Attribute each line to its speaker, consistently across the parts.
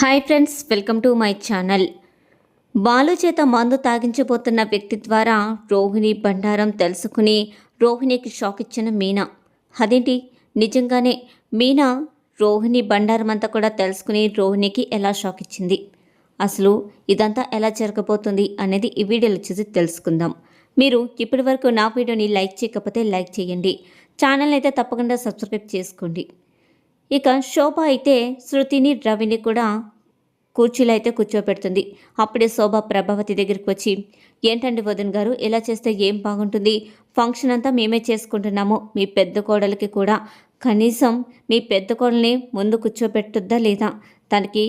Speaker 1: Hi friends welcome to my channel. Balu చేత మందు తాగించబోతున్న వ్యక్తి ద్వారా రోహిణి బండారం తెలుసుకుని రోహిణికి షాక్ ఇచ్చిన మీనా. అదేంటి? నిజంగానే మీనా రోహిణి బండారం అంతా కూడా తెలుసుకుని రోహిణికి ఎలా షాక్ ఇచ్చింది? అసలు ఇదంతా ఎలా జరగబోతుంది అనేది ఈ వీడియోలో చూసి తెలుసుకుందాం. మీరు ఇప్పటి వరకు నా వీడియోని లైక్ చేయకపోతే లైక్ చేయండి. ఛానల్ అయితే తప్పకుండా సబ్స్క్రైబ్ చేసుకోండి. ఇక శోభ అయితే శృతిని రవిని కూడా కుర్చీలో అయితే కూర్చోపెడుతుంది. అప్పుడే శోభ ప్రభావతి దగ్గరికి వచ్చి ఏంటండి వదన్ గారు ఇలా చేస్తే ఏం బాగుంటుంది? ఫంక్షన్ అంతా మేమే చేసుకుంటున్నాము. మీ పెద్ద కోడలికి కూడా కనీసం మీ పెద్ద కోడల్ని ముందు కూర్చోబెట్టుద్దా లేదా? తనకి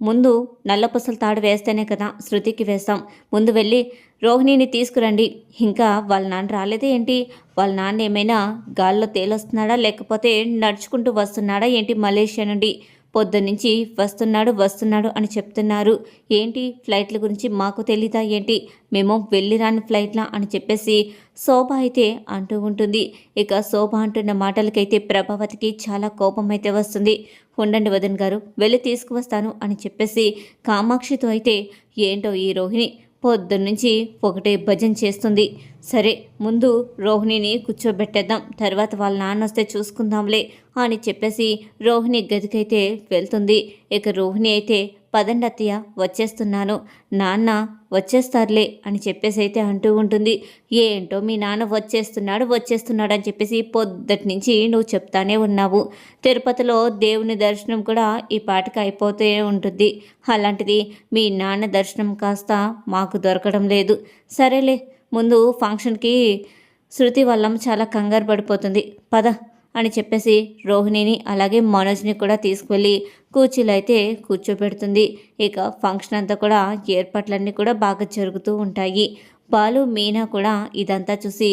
Speaker 1: ముందు నల్లపూసల తాడు వేస్తేనే కదా శృతికి వేస్తాం. ముందు వెళ్ళి రోహిణిని తీసుకురండి. ఇంకా వాళ్ళ నాన్న రాలేదే ఏంటి? వాళ్ళ నాన్న ఏమైనా గాల్లో తేలొస్తున్నాడా? లేకపోతే నడుచుకుంటూ వస్తున్నాడా ఏంటి మలేషియా నుండి? పొద్దున్నుంచి వస్తున్నాడు వస్తున్నాడు అని చెప్తున్నారు. ఏంటి? ఫ్లైట్ల గురించి మాకు తెలీదా ఏంటి? మేము వెళ్ళి రాని ఫ్లైట్లా అని చెప్పేసి శోభ అయితే అంటూ ఉంటుంది. ఇక శోభ అంటున్న మాటలకైతే ప్రభావతికి చాలా కోపం అయితే వస్తుంది. ఉండండి వదన్ గారు వెళ్ళి తీసుకువస్తాను అని చెప్పేసి కామాక్షితో అయితే ఏంటో ఈ రోహిణి? పొద్దున్నుంచి ఒకటే భజన చేస్తుంది. సరే ముందు రోహిణిని కూర్చోబెట్టేద్దాం. తర్వాత వాళ్ళ నాన్న వస్తే చూసుకుందాంలే అని చెప్పేసి రోహిణి గదికైతే వెళ్తుంది. ఇక రోహిణి అయితే పదండి అత్తయ్య వచ్చేస్తున్నాను. నాన్న వచ్చేస్తారులే అని చెప్పేసి అయితే అంటూ ఉంటుంది. ఏంటో మీ నాన్న వచ్చేస్తున్నాడు వచ్చేస్తున్నాడు అని చెప్పేసి పొద్దుటి నుంచి నువ్వు చెప్తానే ఉన్నావు. తిరుపతిలో దేవుని దర్శనం కూడా ఈ పాటకి అయిపోతూ ఉంటుంది. అలాంటిది మీ నాన్న దర్శనం కాస్త మాకు దొరకడం లేదు. సరేలే ముందు ఫంక్షన్కి శృతి వల్లం చాలా కంగారు పడిపోతుంది. పద. అని చెప్పేసి రోహిణిని అలాగే మనోజ్ని కూడా తీసుకువెళ్ళి కూర్చీలు అయితే కూర్చోబెడుతుంది. ఇక ఫంక్షన్ అంతా కూడా ఏర్పాట్లన్నీ కూడా బాగా జరుగుతూ ఉంటాయి. బాలు మీనా కూడా ఇదంతా చూసి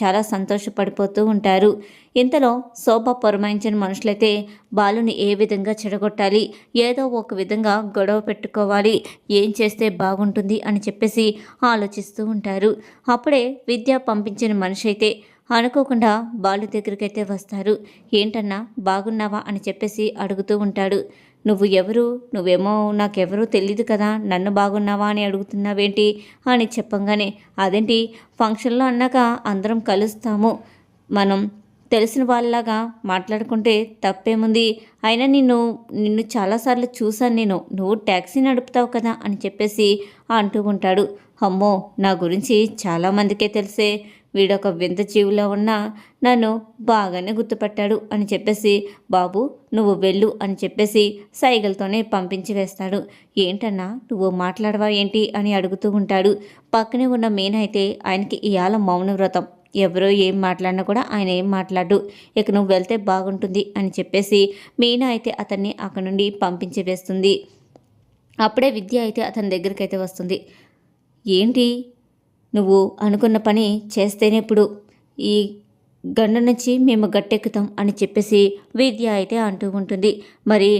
Speaker 1: చాలా సంతోషపడిపోతూ ఉంటారు. ఇంతలో శోభ పురమాయించిన మనుషులైతే బాలుని ఏ విధంగా చెడగొట్టాలి? ఏదో ఒక విధంగా గొడవ పెట్టుకోవాలి. ఏం చేస్తే బాగుంటుంది అని చెప్పేసి ఆలోచిస్తూ ఉంటారు. అప్పుడే విద్య పంపించిన మనిషి అయితే అనుకోకుండా బాలు దగ్గరికైతే వస్తారు. ఏంటన్నా బాగున్నావా? అని చెప్పేసి అడుగుతూ ఉంటాడు. నువ్వు ఎవరు? నువ్వేమో నాకెవరూ తెలియదు కదా. నన్ను బాగున్నావా? అని అడుగుతున్నావేంటి? అని చెప్పంగానే అదేంటి? ఫంక్షన్లో అన్నాక అందరం కలుస్తాము. మనం తెలిసిన వాళ్ళలాగా మాట్లాడుకుంటే తప్పేముంది? అయినా నిన్ను నిన్ను చాలాసార్లు చూశాను నేను. నువ్వు ట్యాక్సీ నడుపుతావు కదా? అని చెప్పేసి అంటూ ఉంటాడు. అమ్మో నా గురించి చాలామందికే తెలిసే. వీడొక వింత జీవులో ఉన్నా నన్ను బాగానే గుర్తుపట్టాడు అని చెప్పేసి బాబు నువ్వు వెళ్ళు అని చెప్పేసి సైగలతోనే పంపించి వేస్తాడు. ఏంటన్నా నువ్వు మాట్లాడవా ఏంటి? అని అడుగుతూ ఉంటాడు. పక్కనే ఉన్న మెయిన్ అయితే ఆయనకి ఇవాళ మౌన వ్రతం ఎవరో ఏం మాట్లాడినా కూడా ఆయన ఏం మాట్లాడు. ఇక నువ్వు వెళ్తే బాగుంటుంది అని చెప్పేసి మీనా అయితే అతన్ని అక్కడ నుండి పంపించి వేస్తుంది. అప్పుడే విద్య అయితే అతని దగ్గరికి అయితే వస్తుంది. ఏంటి? నువ్వు అనుకున్న పని చేస్తేనే ఇప్పుడు ఈ గండ నుంచి మేము గట్టెక్కుతాం అని చెప్పేసి విద్య అయితే అంటూ ఉంటుంది. మరి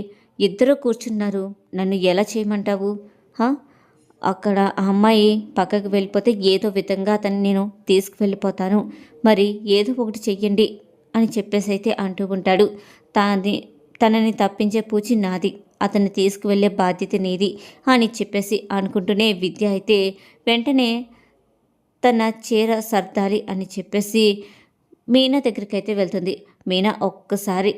Speaker 1: ఇద్దరు కూర్చున్నారు. నన్ను ఎలా చేయమంటావు? అక్కడ ఆ అమ్మాయి పక్కకు వెళ్ళిపోతే ఏదో విధంగా అతన్ని నేను తీసుకువెళ్ళిపోతాను. మరి ఏదో ఒకటి చెయ్యండి అని చెప్పేసి అయితే అంటూ ఉంటాడు. తాని తనని తప్పించే పూచి నాది. అతన్ని తీసుకువెళ్ళే బాధ్యత నీది అని చెప్పేసి అనుకుంటూనే విద్య అయితే వెంటనే తన చీర సర్దాలి అని చెప్పేసి మీనా దగ్గరికి అయితే వెళ్తుంది. మీనా ఒక్కసారి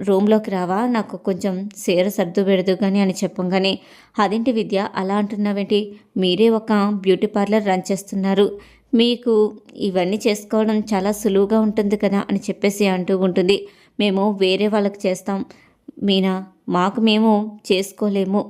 Speaker 1: రూమ్లోకి రావా? నాకు కొంచెం చీర సర్దు పెడదు కానీ అని చెప్పంగానే అదేంటి విద్య? అలా అంటున్నావేంటి? మీరే ఒక బ్యూటీ పార్లర్ రన్ చేస్తున్నారు. మీకు ఇవన్నీ చేసుకోవడం చాలా సులువుగా ఉంటుంది కదా? అని చెప్పేసి అంటూ ఉంటుంది. మేము వేరే వాళ్ళకి చేస్తాం. మీనా మాకు మేము చేసుకోలేము.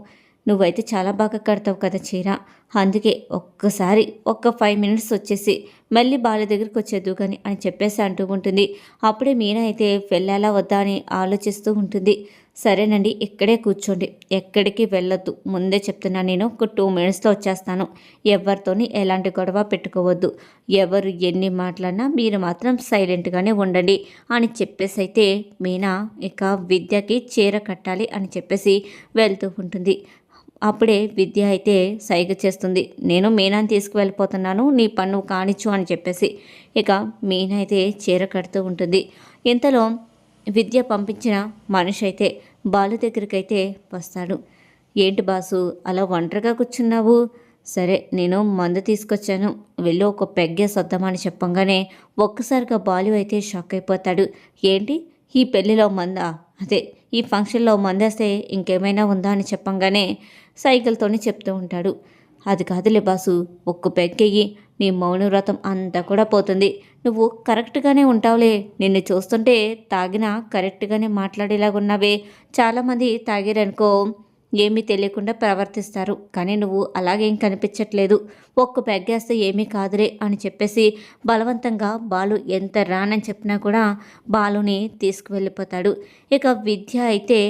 Speaker 1: నువ్వైతే చాలా బాగా కడతావు కదా చీర. అందుకే ఒక్కసారి ఒక్క ఫైవ్ మినిట్స్ వచ్చేసి మళ్ళీ బాల దగ్గరికి వచ్చేద్దు కానీ అని చెప్పేసి అంటూ ఉంటుంది. అప్పుడే మీనా అయితే వెళ్ళాలా వద్దా అని ఆలోచిస్తూ ఉంటుంది. సరేనండి ఇక్కడే కూర్చోండి. ఎక్కడికి వెళ్ళొద్దు. ముందే చెప్తున్నా నేను ఒక టూ మినిట్స్లో వచ్చేస్తాను. ఎవరితోని ఎలాంటి గొడవ పెట్టుకోవద్దు. ఎవరు ఎన్ని మాట్లాడినా మీరు మాత్రం సైలెంట్గానే ఉండండి అని చెప్పేసి అయితే మీనా ఇక విద్యకి చీర కట్టాలి అని చెప్పేసి వెళ్తూ ఉంటుంది. అప్పుడే విద్య అయితే సైగ చేస్తుంది. నేను మీనాని తీసుకువెళ్ళిపోతున్నాను నీ పన్ను కానిచ్చు అని చెప్పేసి. ఇక మీనా అయితే చీర కడుతూ ఉంటుంది. ఇంతలో విద్య పంపించిన మనిషి అయితే బాలు దగ్గరికి అయితే వస్తాడు. ఏంటి బాసు అలా ఒంటరిగా కూర్చున్నావు? సరే నేను మందు తీసుకొచ్చాను. వెళ్ళి ఒక పెగ్గేసి వద్దామని చెప్పంగానే ఒక్కసారిగా బాలు అయితే షాక్ అయిపోతాడు. ఏంటి? ఈ పెళ్ళిలో మందా? అదే ఈ ఫంక్షన్లో మందేస్తే ఇంకేమైనా ఉందా అని చెప్పంగానే సైకిల్తోనే చెప్తూ ఉంటాడు. అది కాదులే బాసు ఒక్క పెంకెయ్యి నీ మౌనవ్రతం అంతా కూడా పోతుంది. నువ్వు కరెక్ట్గానే ఉంటావులే. నిన్ను చూస్తుంటే తాగినా కరెక్ట్గానే మాట్లాడేలాగున్నావే. చాలామంది తాగారనుకో ఏమీ తెలియకుండా ప్రవర్తిస్తారు. కానీ నువ్వు అలాగేం కనిపించట్లేదు. ఒక్క పెగ్గేస్తే ఏమీ కాదులే అని చెప్పేసి బలవంతంగా బాలు ఎంత రానని చెప్పినా కూడా బాలుని తీసుకువెళ్ళిపోతాడు. ఇక విద్య అయితే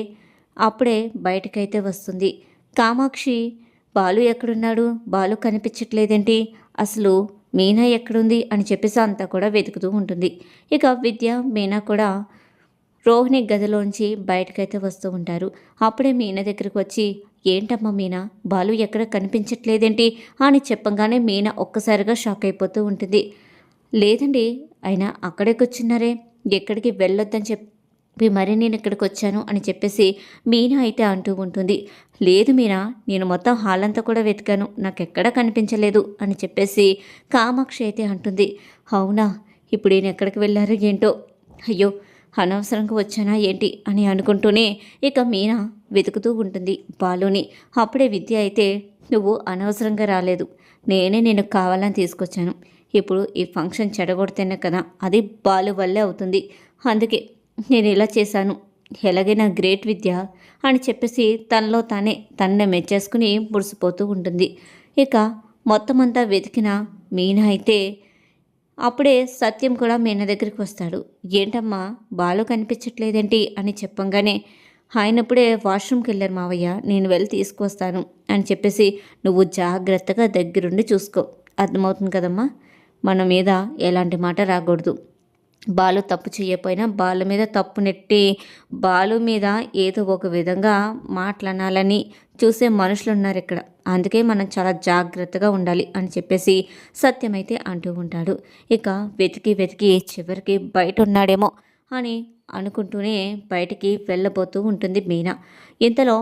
Speaker 1: అప్పుడే బయటకైతే వస్తుంది. కామాక్షి బాలు ఎక్కడున్నాడు? బాలు కనిపించట్లేదేంటి? అసలు మీనా ఎక్కడుంది? అని చెప్పేసి అంతా కూడా వెతుకుతూ ఉంటుంది. ఇక విద్య మీనా కూడా రోహిణి గదిలోంచి బయటకైతే వస్తూ ఉంటారు. అప్పుడే మీనా దగ్గరకు వచ్చి ఏంటమ్మా మీనా? బాలు ఎక్కడ కనిపించట్లేదేంటి? అని చెప్పంగానే మీనా ఒక్కసారిగా షాక్ అయిపోతూ ఉంటుంది. లేదండి అయినా అక్కడే కూర్చున్నారే. ఎక్కడికి వెళ్ళొద్దని చెప్పి మరి నేను ఇక్కడికి వచ్చాను అని చెప్పేసి మీనా అయితే అంటూ ఉంటుంది. లేదు మీనా నేను మొత్తం హాల్ అంతా కూడా వెతికాను. నాకు ఎక్కడా కనిపించలేదు అని చెప్పేసి కామాక్షి అయితే అంటుంది. అవునా? ఇప్పుడు నేను ఎక్కడికి వెళ్ళారు ఏంటో? అయ్యో అనవసరంగా వచ్చానా ఏంటి అని అనుకుంటూనే ఇక మీనా వెతుకుతూ ఉంటుంది బాలుని. అప్పుడే విద్య అయితే నువ్వు అనవసరంగా రాలేదు. నేనే నేను కావాలని తీసుకొచ్చాను. ఇప్పుడు ఈ ఫంక్షన్ చెడగొడితేనే కదా అది బాలు వల్లే అవుతుంది. అందుకే నేను ఇలా చేశాను. ఎలాగైనా గ్రేట్ విద్య అని చెప్పేసి తనలో తానే తన్నే మెచ్చేసుకుని మురిసిపోతూ ఉంటుంది. ఇక మొత్తం అంతా వెతికిన మీనా అయితే అప్పుడే సత్యం కూడా మీన దగ్గరికి వస్తాడు. ఏంటమ్మా బాలు కనిపించట్లేదేంటి? అని చెప్పంగానే ఆయనప్పుడే వాష్రూమ్కి వెళ్ళారు మావయ్య నేను వెళ్ళి తీసుకొస్తాను అని చెప్పేసి నువ్వు జాగ్రత్తగా దగ్గరుండి చూసుకో. అర్థమవుతుంది కదమ్మా? మన మీద ఎలాంటి మాట రాకూడదు. బాలు తప్పు చేయకపోయినా బాలు మీద తప్పు నెట్టి బాలు మీద ఏదో ఒక విధంగా మాట్లాడాలని చూసే మనుషులు ఉన్నారు ఇక్కడ. అందుకే మనం చాలా జాగ్రత్తగా ఉండాలి అని చెప్పేసి సత్యమైతే అంటూ ఉంటాడు. ఇక వెతికి వెతికి చివరికి బయట ఉన్నాడేమో అని అనుకుంటూనే బయటికి వెళ్ళబోతూ ఉంటుంది మీనా. ఇంతలో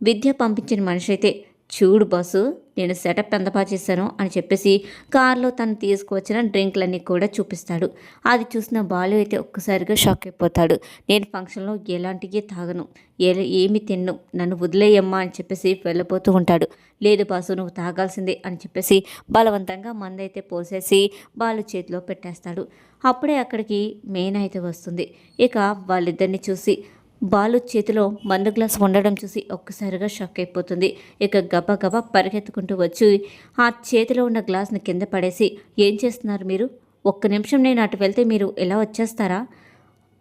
Speaker 1: విద్య పంపించిన మనిషి అయితే చూడు బాసు నేను సెటప్ ఎంత బాగా చేశాను అని చెప్పేసి కార్లో తను తీసుకువచ్చిన డ్రింక్లన్నీ కూడా చూపిస్తాడు. అది చూసిన బాలు అయితే ఒక్కసారిగా షాక్ అయిపోతాడు. నేను ఫంక్షన్లో ఎలాంటివి తాగను. ఏ ఏమి తిన్ను. నన్ను వదిలేయమ్మా అని చెప్పేసి వెళ్ళిపోతూ ఉంటాడు. లేదు బాసు నువ్వు తాగాల్సిందే అని చెప్పేసి బలవంతంగా మందైతే పోసేసి బాలు చేతిలో పెట్టేస్తాడు. అప్పుడే అక్కడికి మెయిన్ అయితే వస్తుంది. ఇక వాళ్ళిద్దరిని చూసి బాలు చేతిలో మందు గ్లాస్ ఉండడం చూసి ఒక్కసారిగా షాక్ అయిపోతుంది. ఇక గబా గబా పరిగెత్తుకుంటూ వచ్చి ఆ చేతిలో ఉన్న గ్లాస్ని కింద పడేసి ఏం చేస్తున్నారు మీరు? ఒక్క నిమిషం నేను అటు వెళ్తే మీరు ఎలా వచ్చేస్తారా?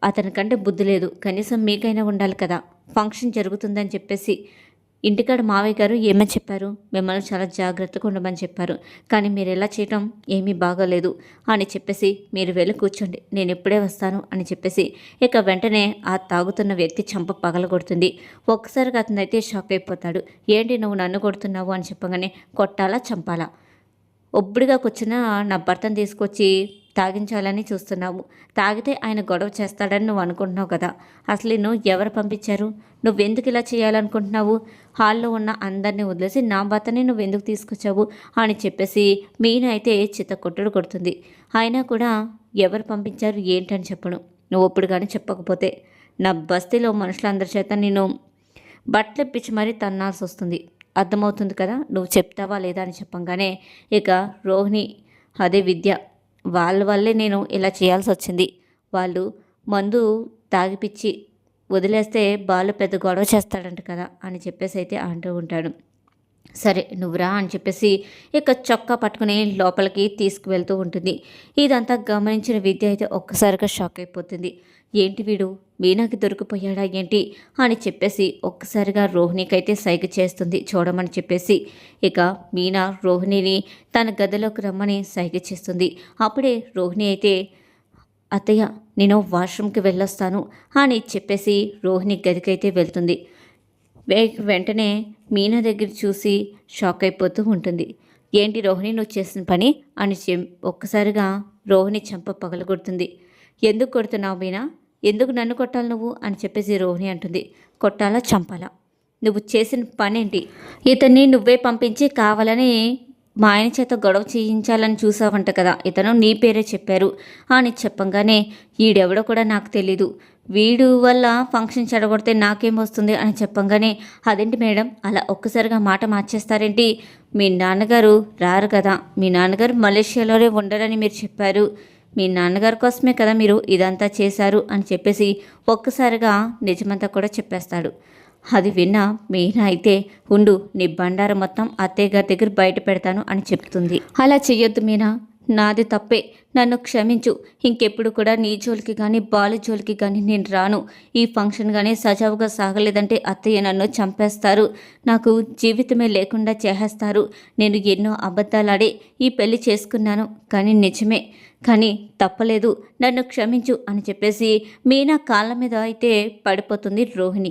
Speaker 1: అతనికంటే బుద్ధి లేదు. కనీసం మీకైనా ఉండాలి కదా. ఫంక్షన్ జరుగుతుందని చెప్పేసి ఇంటికాడ మావయ్య గారు ఏమని చెప్పారు? మిమ్మల్ని చాలా జాగ్రత్తగా ఉండమని చెప్పారు. కానీ మీరు ఎలా చేయటం ఏమీ బాగోలేదు అని చెప్పేసి మీరు వెళ్ళి కూర్చోండి. నేను ఇప్పుడే వస్తాను అని చెప్పేసి ఇక వెంటనే ఆ తాగుతున్న వ్యక్తి చంప పగలగొడుతుంది. ఒక్కసారిగా అతనైతే షాక్ అయిపోతాడు. ఏంటి నువ్వు నన్ను కొడుతున్నావు అని చెప్పగానే కొట్టాలా చంపాలా? ఒబ్బడిగా కూర్చున్న నా భర్తను తీసుకొచ్చి తాగించాలని చూస్తున్నావు. తాగితే ఆయన గొడవ చేస్తాడని నువ్వు అనుకుంటున్నావు కదా. అసలు నువ్వు ఎవరు పంపించారు? నువ్వెందుకు ఇలా చేయాలనుకుంటున్నావు? హాల్లో ఉన్న అందరినీ వదిలేసి నా భర్తని నువ్వు ఎందుకు తీసుకొచ్చావు? అని చెప్పేసి మీనైతే అయితే చిత్త కొట్టుడు కొడుతుంది. అయినా కూడా ఎవరు పంపించారు ఏంటని చెప్పను. నువ్వు ఇప్పుడు కానీ చెప్పకపోతే నా బస్తీలో మనుషులందరి చేత నేను బట్టలు ఇప్పించి మరీ తన్నాల్సి వస్తుంది. అర్థమవుతుంది కదా? నువ్వు చెప్తావా లేదా అని చెప్పంగానే ఇక రోహిణి అదే విద్య వాళ్ళ వల్లే నేను ఇలా చేయాల్సి వచ్చింది. వాళ్ళు మందు తాగిపిచ్చి వదిలేస్తే బాలు పెద్ద గొడవ చేస్తాడంట కదా అని చెప్పేసి అయితే అంటూ ఉంటాడు. సరే నువ్వురా అని చెప్పేసి ఇక చొక్కా పట్టుకుని లోపలికి తీసుకువెళ్తూ ఉంటుంది. ఇదంతా గమనించిన విద్య అయితే ఒక్కసారిగా షాక్ అయిపోతుంది. ఏంటి వీడు? మీనాకి దొరికిపోయాడా ఏంటి? అని చెప్పేసి ఒక్కసారిగా రోహిణికైతే సైగ చేస్తుంది చూడమని చెప్పేసి. ఇక మీనా రోహిణిని తన గదిలోకి రమ్మని సైగ చేస్తుంది. అప్పుడే రోహిణి అయితే అత్తయ్య నేను వాష్రూమ్కి వెళ్ళొస్తాను అని చెప్పేసి రోహిణి గదికైతే వెళ్తుంది. వెంటనే మీనా దగ్గర చూసి షాక్ అయిపోతూ ఉంటుంది. ఏంటి రోహిణి నువ్వు చేసిన పని? అని ఒక్కసారిగా రోహిణి చెంప పగలగొడుతుంది. ఎందుకు కొడుతున్నావు మీనా? ఎందుకు నన్ను కొట్టాలి నువ్వు? అని చెప్పేసి రోహిణి అంటుంది. కొట్టాలా? చంపాలా? నువ్వు చేసిన పనేంటి? ఇతన్ని నువ్వే పంపించి కావాలని మా ఆయన చేత గొడవ చేయించాలని చూసావంట కదా. ఇతను నీ పేరే చెప్పారు. అని చెప్పంగానే ఈడెవడో కూడా నాకు తెలీదు. వీడు వల్ల ఫంక్షన్ చెడగొడితే నాకేం వస్తుంది? అని చెప్పంగానే అదేంటి మేడం? అలా ఒక్కసారిగా మాట మార్చేస్తారేంటి? మీ నాన్నగారు రారు కదా. మీ నాన్నగారు మలేషియాలోనే ఉండరని మీరు చెప్పారు. మీ నాన్నగారి కోసమే కదా మీరు ఇదంతా చేశారు అని చెప్పేసి ఒక్కసారిగా నిజమంతా కూడా చెప్పేస్తాడు. అది విన్న మీనా అయితే ఉండు నీ బండారం మొత్తం అత్తయ్య గారి దగ్గర బయట పెడతాను అని చెప్తుంది. అలా చెయ్యొద్దు మీనా. నాది తప్పే. నన్ను క్షమించు. ఇంకెప్పుడు కూడా నీ జోలికి కానీ బాలు జోలికి కానీ నేను రాను. ఈ ఫంక్షన్ కానీ సజావుగా సాగలేదంటే అత్తయ్య నన్ను చంపేస్తారు. నాకు జీవితమే లేకుండా చేసేస్తారు. నేను ఎన్నో అబద్ధాలాడే ఈ పెళ్ళి చేసుకున్నాను. కానీ నిజమే. కానీ తప్పలేదు. నన్ను క్షమించు అని చెప్పేసి మీనా కాళ్ళ మీద అయితే పడిపోతుంది రోహిణి.